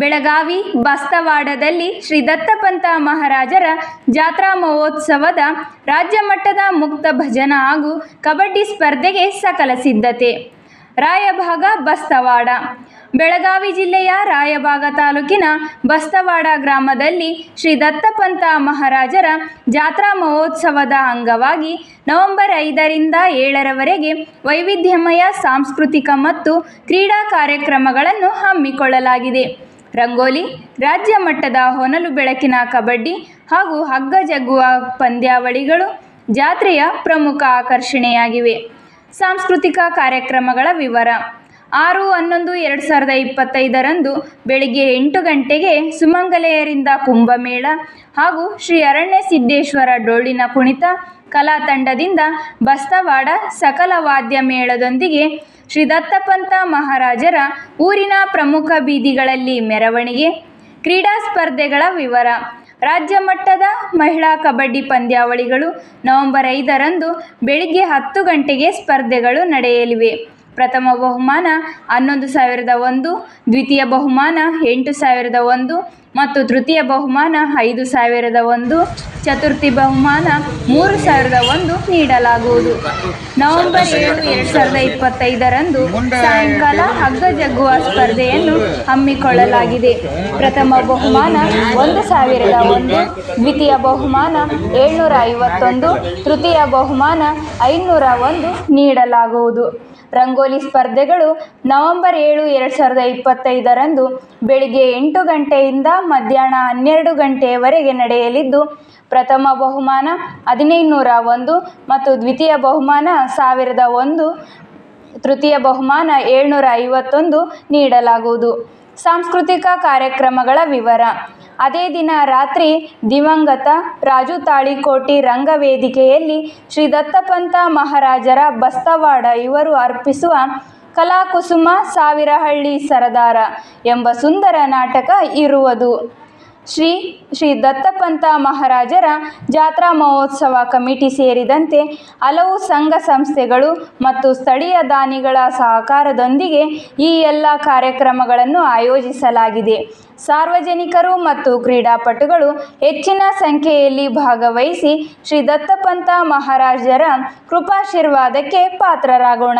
ಬೆಳಗಾವಿ ಬಸ್ತವಾಡದಲ್ಲಿ ಶ್ರೀ ದತ್ತಪಂತ ಮಹಾರಾಜರ ಜಾತ್ರಾ ಮಹೋತ್ಸವದ ರಾಜ್ಯ ಮಟ್ಟದ ಮುಕ್ತ ಭಜನ ಹಾಗೂ ಕಬಡ್ಡಿ ಸ್ಪರ್ಧೆಗೆ ಸಕಲ ಸಿದ್ಧತೆ. ರಾಯಭಾಗ ಬಸ್ತವಾಡ. ಬೆಳಗಾವಿ ಜಿಲ್ಲೆಯ ರಾಯಭಾಗ ತಾಲೂಕಿನ ಬಸ್ತವಾಡ ಗ್ರಾಮದಲ್ಲಿ ಶ್ರೀ ದತ್ತಪಂತ ಮಹಾರಾಜರ ಜಾತ್ರಾ ಮಹೋತ್ಸವದ ಅಂಗವಾಗಿ ನವೆಂಬರ್ ಐದರಿಂದ ಏಳರವರೆಗೆ ವೈವಿಧ್ಯಮಯ ಸಾಂಸ್ಕೃತಿಕ ಮತ್ತು ಕ್ರೀಡಾ ಕಾರ್ಯಕ್ರಮಗಳನ್ನು ಹಮ್ಮಿಕೊಳ್ಳಲಾಗಿದೆ. ರಂಗೋಲಿ, ರಾಜ್ಯ ಮಟ್ಟದ ಹೊನಲು ಬೆಳಕಿನ ಕಬಡ್ಡಿ ಹಾಗೂ ಹಗ್ಗ ಜಗ್ಗುವ ಪಂದ್ಯಾವಳಿಗಳು ಜಾತ್ರೆಯ ಪ್ರಮುಖ ಆಕರ್ಷಣೆಯಾಗಿವೆ. ಸಾಂಸ್ಕೃತಿಕ ಕಾರ್ಯಕ್ರಮಗಳ ವಿವರ. ಆರು ಹನ್ನೊಂದು ಎರಡು ಸಾವಿರದ ಇಪ್ಪತ್ತೈದರಂದು ಬೆಳಿಗ್ಗೆ ಎಂಟು ಗಂಟೆಗೆ ಸುಮಂಗಲೆಯರಿಂದ ಕುಂಭಮೇಳ ಹಾಗೂ ಶ್ರೀ ಅರಣ್ಯ ಸಿದ್ದೇಶ್ವರ ಡೊಳ್ಳಿನ ಕುಣಿತ ಕಲಾ ತಂಡದಿಂದ ಬಸ್ತವಾಡ ಸಕಲ ವಾದ್ಯ ಮೇಳದೊಂದಿಗೆ ಶ್ರೀ ದತ್ತಪಂತ ಮಹಾರಾಜರ ಊರಿನ ಪ್ರಮುಖ ಬೀದಿಗಳಲ್ಲಿ ಮೆರವಣಿಗೆ, ಕ್ರೀಡಾ ಸ್ಪರ್ಧೆಗಳ ವಿವರ. ರಾಜ್ಯ ಮಟ್ಟದ ಮಹಿಳಾ ಕಬಡ್ಡಿ ಪಂದ್ಯಾವಳಿಗಳು ನವೆಂಬರ್ ಐದರಂದು ಬೆಳಿಗ್ಗೆ ಹತ್ತು ಗಂಟೆಗೆ ಸ್ಪರ್ಧೆಗಳು ನಡೆಯಲಿವೆ. ಪ್ರಥಮ ಬಹುಮಾನ, ಹನ್ನೊಂದು ಸಾವಿರದ ಒಂದು, ದ್ವಿತೀಯ ಬಹುಮಾನ, ಎಂಟು ಸಾವಿರದ ಒಂದು ಮತ್ತು ತೃತೀಯ ಬಹುಮಾನ, ಐದು ಸಾವಿರದ ಒಂದು, ಚತುರ್ಥಿ ಬಹುಮಾನ, ಮೂರು ಸಾವಿರದ ಒಂದು ನೀಡಲಾಗುವುದು. ನವೆಂಬರ್ ಏಳು, ಎರಡು ಸಾವಿರದ ಇಪ್ಪತ್ತೈದರಂದು ಸಾಯಂಕಾಲ ಹಗ್ಗ ಜಗ್ಗುವ ಸ್ಪರ್ಧೆಯನ್ನು ಹಮ್ಮಿಕೊಳ್ಳಲಾಗಿದೆ. ಪ್ರಥಮ ಬಹುಮಾನ, ಒಂದು ಸಾವಿರದ ಒಂದು, ದ್ವಿತೀಯ ಬಹುಮಾನ, ಏಳ್ನೂರ ಐವತ್ತೊಂದು, ತೃತೀಯ ಬಹುಮಾನ, ಐನೂರ ಒಂದು ನೀಡಲಾಗುವುದು. ರಂಗೋಲಿ ಸ್ಪರ್ಧೆಗಳು ನವೆಂಬರ್ ಏಳು, ಎರಡು ಸಾವಿರದ ಇಪ್ಪತ್ತೈದರಂದು ಬೆಳಿಗ್ಗೆ ಎಂಟು ಗಂಟೆಯಿಂದ ಮಧ್ಯಾಹ್ನ ಹನ್ನೆರಡು ಗಂಟೆಯವರೆಗೆ ನಡೆಯಲಿದ್ದು, ಪ್ರಥಮ ಬಹುಮಾನ ಹದಿನೈದುನೂರ ಒಂದು ಮತ್ತು ದ್ವಿತೀಯ ಬಹುಮಾನ ಸಾವಿರದ ಒಂದು, ತೃತೀಯ ಬಹುಮಾನ ಏಳ್ನೂರ ಐವತ್ತೊಂದು ನೀಡಲಾಗುವುದು. ಸಾಂಸ್ಕೃತಿಕ ಕಾರ್ಯಕ್ರಮಗಳ ವಿವರ. ಅದೇ ದಿನ ರಾತ್ರಿ ದಿವಂಗತ ರಾಜು ತಾಳಿಕೋಟಿ ರಂಗವೇದಿಕೆಯಲ್ಲಿ ಶ್ರೀ ದತ್ತಪಂತ ಮಹಾರಾಜರ ಬಸ್ತವಾಡ ಇವರು ಅರ್ಪಿಸುವ ಕಲಾಕುಸುಮ ಸಾವಿರಹಳ್ಳಿ ಸರದಾರ ಎಂಬ ಸುಂದರ ನಾಟಕ ಇರುವುದು. ಶ್ರೀ ಶ್ರೀ ದತ್ತಪಂತ ಮಹಾರಾಜರ ಜಾತ್ರಾ ಮಹೋತ್ಸವ ಕಮಿಟಿ ಸೇರಿದಂತೆ ಹಲವು ಸಂಘ ಸಂಸ್ಥೆಗಳು ಮತ್ತು ಸ್ಥಳೀಯ ದಾನಿಗಳ ಸಹಕಾರದೊಂದಿಗೆ ಈ ಎಲ್ಲ ಕಾರ್ಯಕ್ರಮಗಳನ್ನು ಆಯೋಜಿಸಲಾಗಿದೆ. ಸಾರ್ವಜನಿಕರು ಮತ್ತು ಕ್ರೀಡಾಪಟುಗಳು ಹೆಚ್ಚಿನ ಸಂಖ್ಯೆಯಲ್ಲಿ ಭಾಗವಹಿಸಿ ಶ್ರೀ ದತ್ತಪಂತ ಮಹಾರಾಜರ ಕೃಪಾಶೀರ್ವಾದಕ್ಕೆ ಪಾತ್ರರಾಗೋಣ.